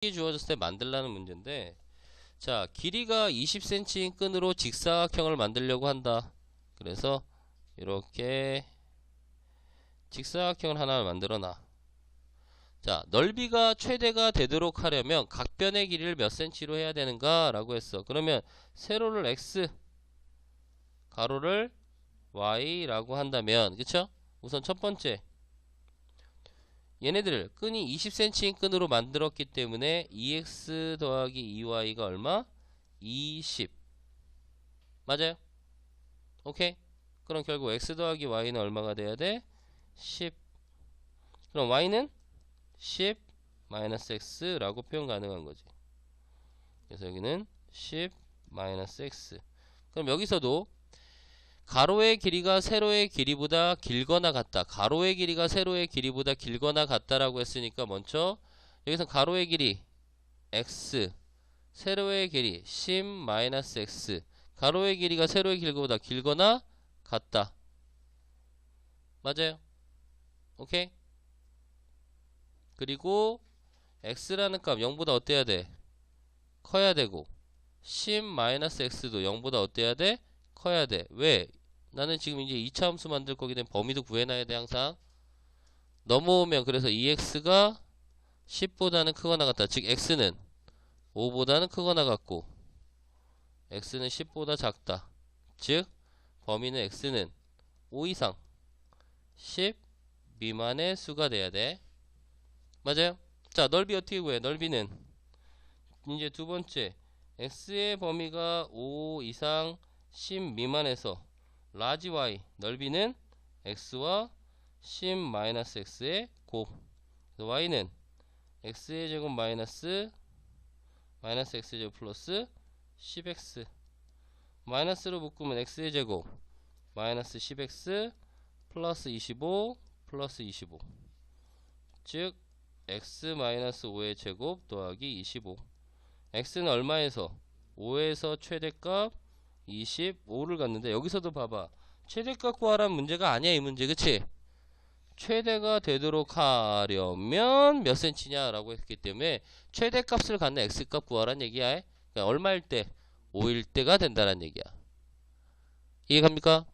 주어졌을 때 만들라는 문제인데 자 길이가 20cm인 끈으로 직사각형을 만들려고 한다 그래서 이렇게 직사각형을 하나 만들어 놔. 자, 넓이가 최대가 되도록 하려면 각변의 길이를 몇 cm로 해야 되는가? 라고 했어. 그러면 세로를 x, 가로를 y라고 한다면, 그쵸? 우선 첫 번째. 얘네들을 끈이 20cm인 끈으로 만들었기 때문에 2x 더하기 2y가 얼마? 20. 맞아요? 오케이? 그럼 결국 x 더하기 y는 얼마가 돼야 돼? 10 그럼 y는 10 마이너스 x라고 표현 가능한 거지 그래서 여기는 10 마이너스 x 그럼 여기서도 가로의 길이가 세로의 길이보다 길거나 같다. 가로의 길이가 세로의 길이보다 길거나 같다라고 했으니까 먼저 여기서 가로의 길이 x 세로의 길이 10 마이너스 x 가로의 길이가 세로의 길이보다 길거나 같다. 맞아요? 오케이? 그리고 x라는 값 0보다 어때야 돼? 커야 되고 10-x도 0보다 어때야 돼? 커야 돼. 왜? 나는 지금 이제 2차 함수 만들 거기 때문에 범위도 구해놔야 돼 항상 넘어오면 그래서 2x가 10보다는 크거나 같다 즉 x는 5보다는 크거나 같고 x는 10보다 작다 즉 범위는 x는 5 이상 10 미만의 수가 돼야 돼. 맞아요? 자, 넓이 어떻게 구해? 넓이는 이제 두 번째 x의 범위가 5 이상 10 미만에서 라지 y 넓이는 x와 10 마이너스 x의 곱. y는 x의 제곱 마이너스 마이너스 x의 제곱 플러스 10x 마이너스로 묶으면 x의 제곱 마이너스 10x 플러스 25 플러스 25 즉 x 마이너스 5의 제곱 더하기 25 x는 얼마에서? 5에서 최대값 25를 갖는데 여기서도 봐봐. 최대값 구하라는 문제가 아니야 이 문제. 그치? 최대가 되도록 하려면 몇 cm냐 라고 했기 때문에 최대값을 갖는 x값 구하라는 얘기야. 그러니까 얼마일 때? 5일 때가 된다는 얘기야. 이해갑니까?